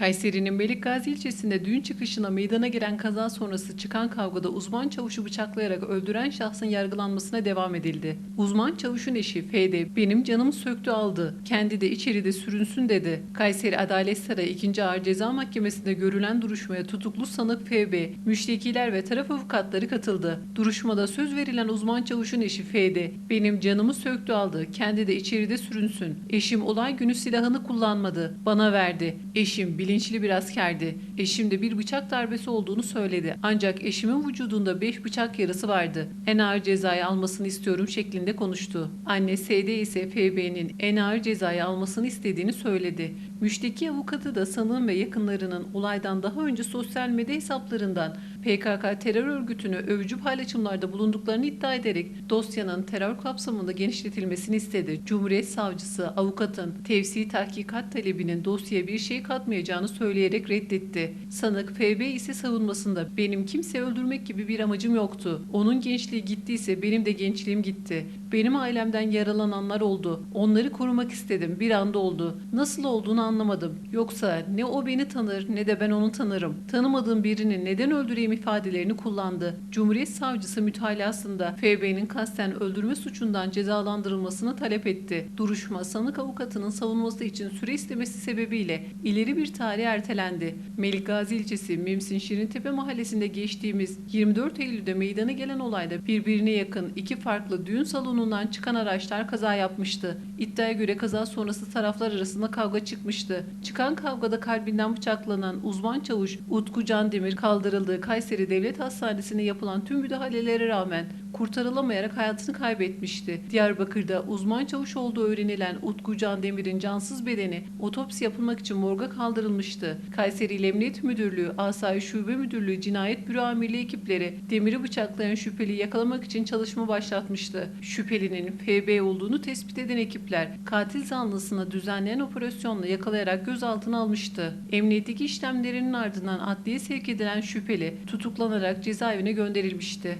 Kayseri'nin Melikgazi ilçesinde düğün çıkışına meydana gelen kaza sonrası çıkan kavgada uzman çavuşu bıçaklayarak öldüren şahsın yargılanmasına devam edildi. Uzman çavuşun eşi F'de benim canımı söktü aldı. Kendi de içeride sürünsün dedi. Kayseri Adalet Sarayı 2. Ağır Ceza Mahkemesi'nde görülen duruşmaya tutuklu sanık FB, müştekiler ve taraf avukatları katıldı. Duruşmada söz verilen uzman çavuşun eşi F'de benim canımı söktü aldı. Kendi de içeride sürünsün. Eşim olay günü silahını kullanmadı. Bana verdi. Eşim bilinçli bir askerdi. Eşim de bir bıçak darbesi olduğunu söyledi. Ancak eşimin vücudunda 5 bıçak yarası vardı. En ağır cezayı almasını istiyorum şeklinde konuştu. Anne SD ise FB'nin en ağır cezayı almasını istediğini söyledi. Müşteki avukatı da sanığın ve yakınlarının olaydan daha önce sosyal medya hesaplarından PKK terör örgütünü övücü paylaşımlarda bulunduklarını iddia ederek dosyanın terör kapsamında genişletilmesini istedi. Cumhuriyet Savcısı avukatın tevsi tahkikat talebinin dosyaya bir şey katmayacağını söyleyerek reddetti. Sanık FB ise savunmasında benim kimse öldürmek gibi bir amacım yoktu. Onun gençliği gittiyse benim de gençliğim gitti. Benim ailemden yaralananlar oldu. Onları korumak istedim. Bir anda oldu. Nasıl olduğunu anlamadım. Yoksa ne o beni tanır ne de ben onu tanırım. Tanımadığım birini neden öldüreyim ifadelerini kullandı. Cumhuriyet Savcısı mütalasında FB'nin kasten öldürme suçundan cezalandırılmasını talep etti. Duruşma sanık avukatının savunması için süre istemesi sebebiyle ileri bir tarih ertelendi. Melikgazi ilçesi Mimsin Şirintepe mahallesinde geçtiğimiz 24 Eylül'de meydana gelen olayda birbirine yakın iki farklı düğün salonundan çıkan araçlar kaza yapmıştı. İddiaya göre kaza sonrası taraflar arasında kavga çıkmıştı. Çıkan kavgada kalbinden bıçaklanan uzman çavuş Utku Candemir kaldırıldığı Kayseri Devlet Hastanesi'ne yapılan tüm müdahalelere rağmen kurtarılamayarak hayatını kaybetmişti. Diyarbakır'da uzman çavuş olduğu öğrenilen Utku Candemir'in cansız bedeni otopsi yapılmak için morga kaldırılmıştı. Kayseri İl Emniyet Müdürlüğü, Asayiş Şube Müdürlüğü Cinayet Büro Amirliği ekipleri Demir'i bıçaklayan şüpheliyi yakalamak için çalışma başlatmıştı. Şüphelinin FB olduğunu tespit eden ekipler katil zanlısına düzenleyen operasyonla yakalayarak gözaltına almıştı. Emniyetteki işlemlerinin ardından adliye sevk edilen şüpheli tutuklanarak cezaevine gönderilmişti.